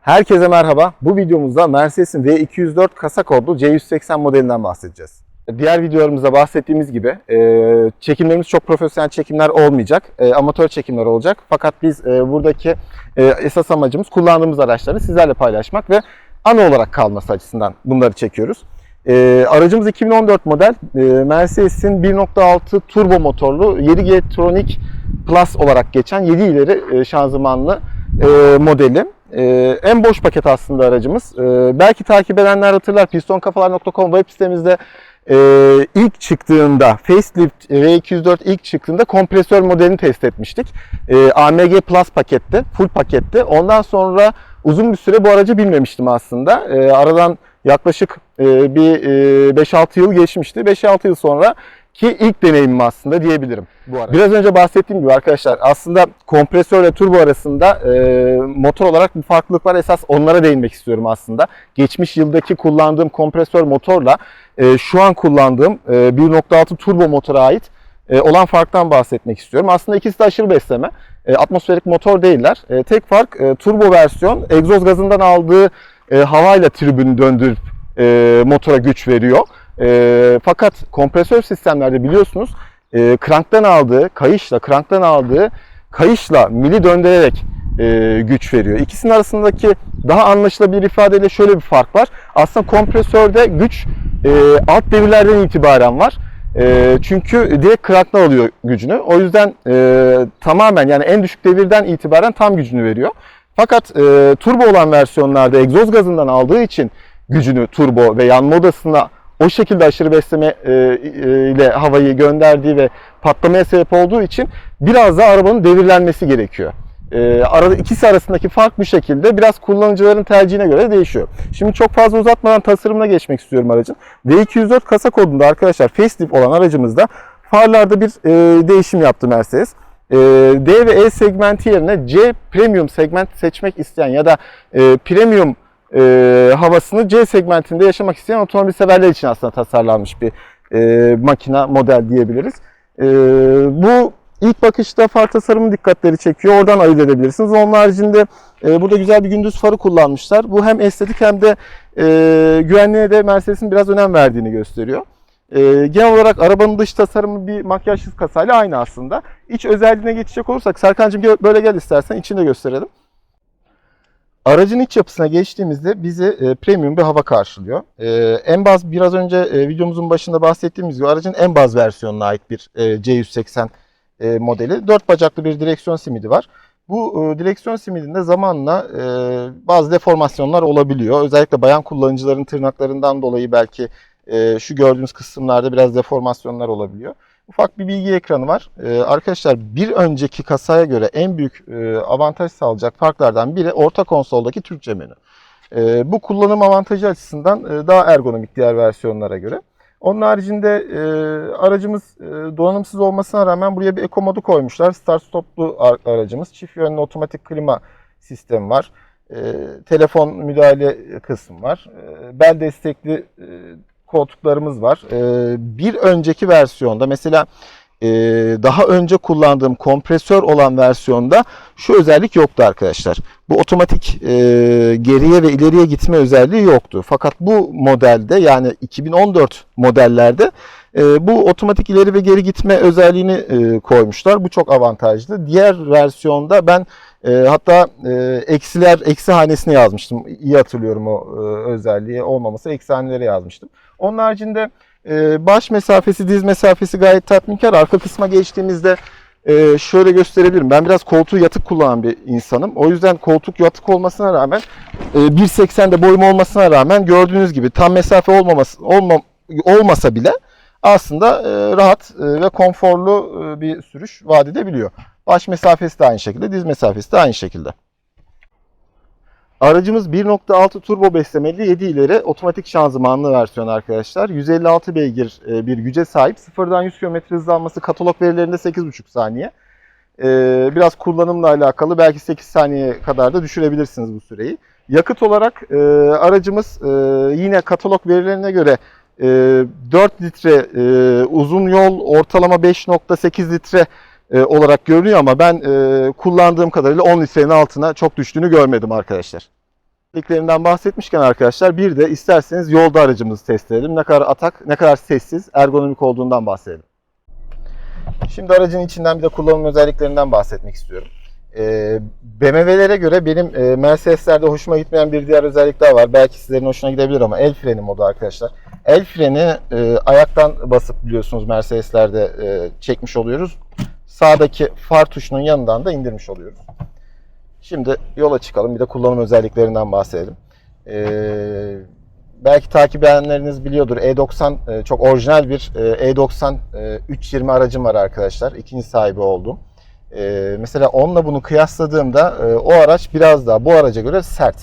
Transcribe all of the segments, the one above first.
Herkese merhaba. Bu videomuzda Mercedes'in V204 kasa kodlu C180 modelinden bahsedeceğiz. Diğer videolarımızda bahsettiğimiz gibi e, çekimlerimiz çok profesyonel çekimler olmayacak. E, amatör çekimler olacak. Fakat biz e, buradaki esas amacımız kullandığımız araçları sizlerle paylaşmak ve ana olarak kalması açısından bunları çekiyoruz. E, aracımız 2014 model e, Mercedes'in 1.6 turbo motorlu 7G Tronic Plus olarak geçen 7 ileri e, şanzımanlı e, modeli. E, en boş paket aslında aracımız. E, belki takip edenler hatırlar pistonkafalar.com web sitemizde e, ilk çıktığında facelift V204 ilk çıktığında kompresör modelini test etmiştik. E, AMG Plus pakette, full pakette. Ondan sonra uzun bir süre bu aracı bilmemiştim aslında. E, aradan yaklaşık e, bir e, 5-6 yıl geçmişti. 5-6 yıl sonra ki ilk deneyimim aslında diyebilirim bu arada. Biraz önce bahsettiğim gibi arkadaşlar aslında kompresör ile turbo arasında e, motor olarak bir farklılık var. Esas onlara değinmek istiyorum aslında. Geçmiş yıldaki kullandığım kompresör motorla e, şu an kullandığım e, 1.6 turbo motora ait e, olan farktan bahsetmek istiyorum. Aslında ikisi de aşırı besleme. E, atmosferik motor değiller. E, tek fark e, turbo versiyon egzoz gazından aldığı e, havayla tribünü döndürüp e, motora güç veriyor. E, fakat kompresör sistemlerde biliyorsunuz e, kranktan aldığı, kayışla, kranktan aldığı kayışla mili döndürerek e, güç veriyor. İkisinin arasındaki daha anlaşılabilir ifadeyle şöyle bir fark var. Aslında kompresörde güç e, alt devirlerden itibaren var. E, çünkü direkt kranktan alıyor gücünü. O yüzden e, tamamen yani en düşük devirden itibaren tam gücünü veriyor. Fakat e, turbo olan versiyonlarda egzoz gazından aldığı için gücünü turbo ve yanma odasına o şekilde aşırı besleme e, e, ile havayı gönderdiği ve patlamaya sebep olduğu için biraz da arabanın devirlenmesi gerekiyor. E, arada ikisi arasındaki fark bu şekilde biraz kullanıcıların tercihine göre değişiyor. Şimdi çok fazla uzatmadan tasarımına geçmek istiyorum aracın. V204 kasa kodunda arkadaşlar facelift olan aracımızda farlarda bir e, değişim yaptı Mercedes. E, D ve E segmenti yerine C premium segment seçmek isteyen ya da e, premium e, havasını C segmentinde yaşamak isteyen otomobil severler için aslında tasarlanmış bir e, makina model diyebiliriz. E, bu ilk bakışta far tasarımı dikkatleri çekiyor. Oradan ayırt edebilirsiniz. Onun haricinde e, burada güzel bir gündüz farı kullanmışlar. Bu hem estetik hem de e, güvenliğe de Mercedes'in biraz önem verdiğini gösteriyor. E, genel olarak arabanın dış tasarımı bir makyajsız kasayla aynı aslında. İç özelliğine geçecek olursak Serkan'cığım böyle gel istersen içini de gösterelim. Aracın iç yapısına geçtiğimizde bizi e, premium bir hava karşılıyor. E, en baz biraz önce e, videomuzun başında bahsettiğimiz gibi aracın en baz versiyonuna ait bir e, C180 e, modeli. Dört bacaklı bir direksiyon simidi var. Bu e, direksiyon simidinde zamanla e, bazı deformasyonlar olabiliyor. Özellikle bayan kullanıcıların tırnaklarından dolayı belki şu gördüğünüz kısımlarda biraz deformasyonlar olabiliyor. Ufak bir bilgi ekranı var. Arkadaşlar bir önceki kasaya göre en büyük avantaj sağlayacak farklardan biri orta konsoldaki Türkçe menü. Bu kullanım avantajı açısından daha ergonomik diğer versiyonlara göre. Onun haricinde e, aracımız e, donanımsız olmasına rağmen buraya bir eco modu koymuşlar. Start stoplu ar- aracımız. Çift yönlü otomatik klima sistemi var. E, telefon müdahale kısmı var. E, bel destekli e, koltuklarımız var. Ee, bir önceki versiyonda mesela e, daha önce kullandığım kompresör olan versiyonda şu özellik yoktu arkadaşlar. Bu otomatik e, geriye ve ileriye gitme özelliği yoktu. Fakat bu modelde yani 2014 modellerde e, bu otomatik ileri ve geri gitme özelliğini e, koymuşlar. Bu çok avantajlı. Diğer versiyonda ben e, hatta e, eksiler eksi hanesine yazmıştım. İyi hatırlıyorum o e, özelliği olmaması. Eksi hanelere yazmıştım. Onun haricinde baş mesafesi, diz mesafesi gayet tatminkar. Arka kısma geçtiğimizde e, şöyle gösterebilirim. Ben biraz koltuğu yatık kullanan bir insanım. O yüzden koltuk yatık olmasına rağmen e, 1.80'de boyum olmasına rağmen gördüğünüz gibi tam mesafe olmaması olma, olmasa bile aslında e, rahat e, ve konforlu bir sürüş vaat edebiliyor. Baş mesafesi de aynı şekilde, diz mesafesi de aynı şekilde. Aracımız 1.6 turbo beslemeli 7 ileri otomatik şanzımanlı versiyon arkadaşlar. 156 beygir e, bir güce sahip. Sıfırdan 100 km hız alması katalog verilerinde 8,5 saniye. E, Biraz kullanımla alakalı belki 8 saniye kadar da düşürebilirsiniz bu süreyi. Yakıt olarak e, aracımız yine katalog verilerine göre e, 4 litre uzun yol ortalama 5.8 litre e, olarak görünüyor ama ben e, kullandığım kadarıyla 10 litrenin altına çok düştüğünü görmedim arkadaşlar. Özelliklerinden bahsetmişken arkadaşlar bir de isterseniz yolda aracımızı test edelim. Ne kadar atak, ne kadar sessiz, ergonomik olduğundan bahsedelim. Şimdi aracın içinden bir de kullanım özelliklerinden bahsetmek istiyorum. Ee, BMW'lere göre benim e, Mercedes'lerde hoşuma gitmeyen bir diğer özellik daha var. Belki sizlerin hoşuna gidebilir ama el freni modu arkadaşlar. El freni e, ayaktan basıp biliyorsunuz Mercedes'lerde e, çekmiş oluyoruz. Sağdaki far tuşunun yanından da indirmiş oluyoruz. Şimdi yola çıkalım. Bir de kullanım özelliklerinden bahsedelim. Ee, belki takip edenleriniz biliyordur. E90 e, çok orijinal bir e, E90 e, 320 aracım var arkadaşlar. İkinci sahibi oldum. E, mesela onunla bunu kıyasladığımda e, o araç biraz daha bu araca göre sert.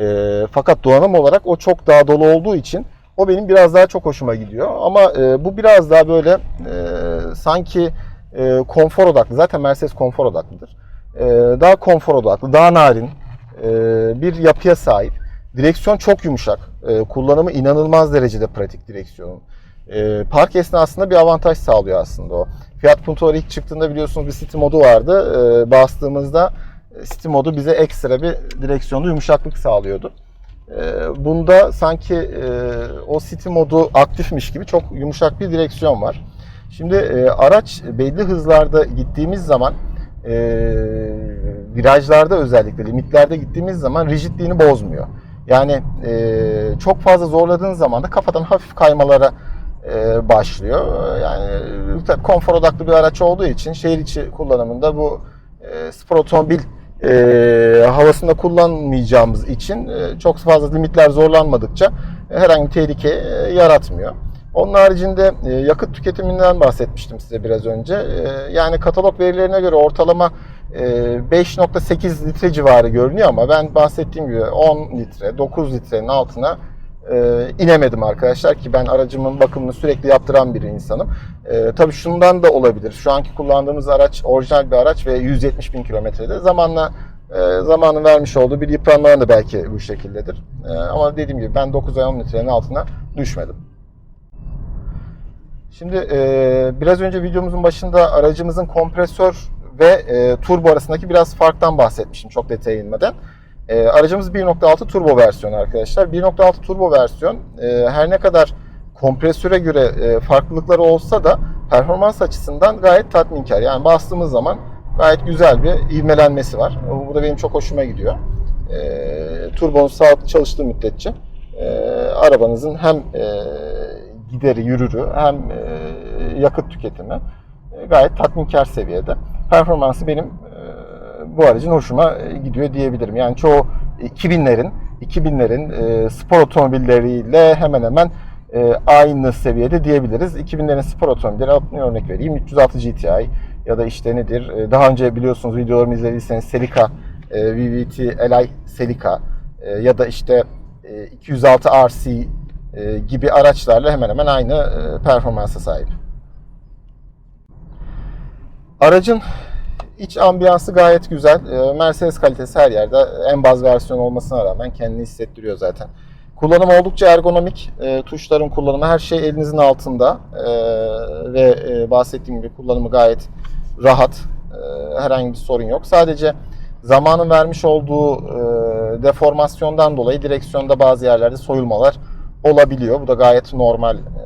E, fakat donanım olarak o çok daha dolu olduğu için o benim biraz daha çok hoşuma gidiyor. Ama e, bu biraz daha böyle e, sanki e, konfor odaklı. Zaten Mercedes konfor odaklıdır. E, daha konfor odaklı, daha narin e, bir yapıya sahip. Direksiyon çok yumuşak. E, kullanımı inanılmaz derecede pratik direksiyonun. E, park esnasında bir avantaj sağlıyor aslında o. Fiat Punto ilk çıktığında biliyorsunuz bir City modu vardı. E, bastığımızda City modu bize ekstra bir direksiyonda yumuşaklık sağlıyordu. Bunda sanki o City modu aktifmiş gibi çok yumuşak bir direksiyon var. Şimdi e, araç belli hızlarda gittiğimiz zaman e, virajlarda özellikle limitlerde gittiğimiz zaman rigidliğini bozmuyor. Yani e, çok fazla zorladığın zaman da kafadan hafif kaymalara e, başlıyor. Yani tabii konfor odaklı bir araç olduğu için şehir içi kullanımında bu e, spor otomobil e, havasında kullanmayacağımız için e, çok fazla limitler zorlanmadıkça herhangi bir tehlike e, yaratmıyor. Onun haricinde e, yakıt tüketiminden bahsetmiştim size biraz önce. E, yani katalog verilerine göre ortalama e, 5.8 litre civarı görünüyor ama ben bahsettiğim gibi 10 litre, 9 litrenin altına e, inemedim arkadaşlar ki ben aracımın bakımını sürekli yaptıran bir insanım. E, tabii şundan da olabilir. Şu anki kullandığımız araç orijinal bir araç ve 170 bin kilometrede. Zamanla e, zamanın vermiş olduğu bir yıpranmadan da belki bu şekildedir. E, ama dediğim gibi ben 9 ay 10 litrenin altına düşmedim. Şimdi e, biraz önce videomuzun başında aracımızın kompresör ve e, turbo arasındaki biraz farktan bahsetmişim çok detaya inmeden. E, aracımız 1.6 turbo versiyonu arkadaşlar. 1.6 turbo versiyon e, her ne kadar kompresöre göre e, farklılıkları olsa da performans açısından gayet tatminkar. Yani bastığımız zaman gayet güzel bir ivmelenmesi var. Bu da benim çok hoşuma gidiyor. E, turbonun sağlıklı çalıştığı müddetçe e, arabanızın hem e, gideri, yürürü hem e, yakıt tüketimi e, gayet tatminkar seviyede. Performansı benim e, bu aracın hoşuma gidiyor diyebilirim. Yani çoğu 2000'lerin 2000'lerin e, spor otomobilleriyle hemen hemen e, aynı seviyede diyebiliriz. 2000'lerin spor otomobilleri adını örnek vereyim. 306 GTI ya da işte nedir? E, daha önce biliyorsunuz videolarımı izlediyseniz Celica, e, VVT Li Celica e, ya da işte e, 206 RC e, gibi araçlarla hemen hemen aynı e, performansa sahip. Aracın iç ambiyansı gayet güzel. E, Mercedes kalitesi her yerde en baz versiyon olmasına rağmen kendini hissettiriyor zaten. Kullanım oldukça ergonomik. E, tuşların kullanımı her şey elinizin altında e, ve e, bahsettiğim gibi kullanımı gayet rahat. Herhangi bir sorun yok. Sadece zamanın vermiş olduğu e, deformasyondan dolayı direksiyonda bazı yerlerde soyulmalar olabiliyor. Bu da gayet normal e,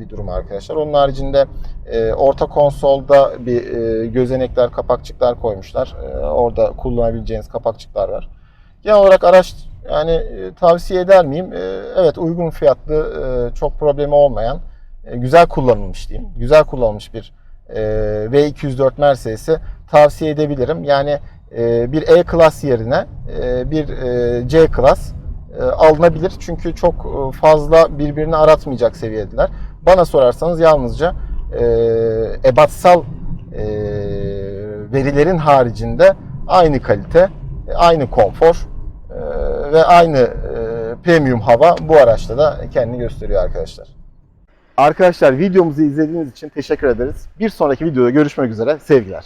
bir durum arkadaşlar. Onun haricinde e, orta konsolda bir e, gözenekler, kapakçıklar koymuşlar. E, orada kullanabileceğiniz kapakçıklar var. Genel olarak araç yani e, tavsiye eder miyim? E, evet uygun fiyatlı, e, çok problemi olmayan, e, güzel kullanılmış diyeyim. Güzel kullanılmış bir e, V204 Mercedes'i tavsiye edebilirim. Yani e, bir E-Class yerine e, bir e, C-Class e, alınabilir. Çünkü çok e, fazla birbirini aratmayacak seviyedeler. Bana sorarsanız yalnızca e, ebatsal e, verilerin haricinde aynı kalite, e, aynı konfor e, ve aynı e, premium hava bu araçta da kendini gösteriyor arkadaşlar. Arkadaşlar videomuzu izlediğiniz için teşekkür ederiz. Bir sonraki videoda görüşmek üzere. Sevgiler.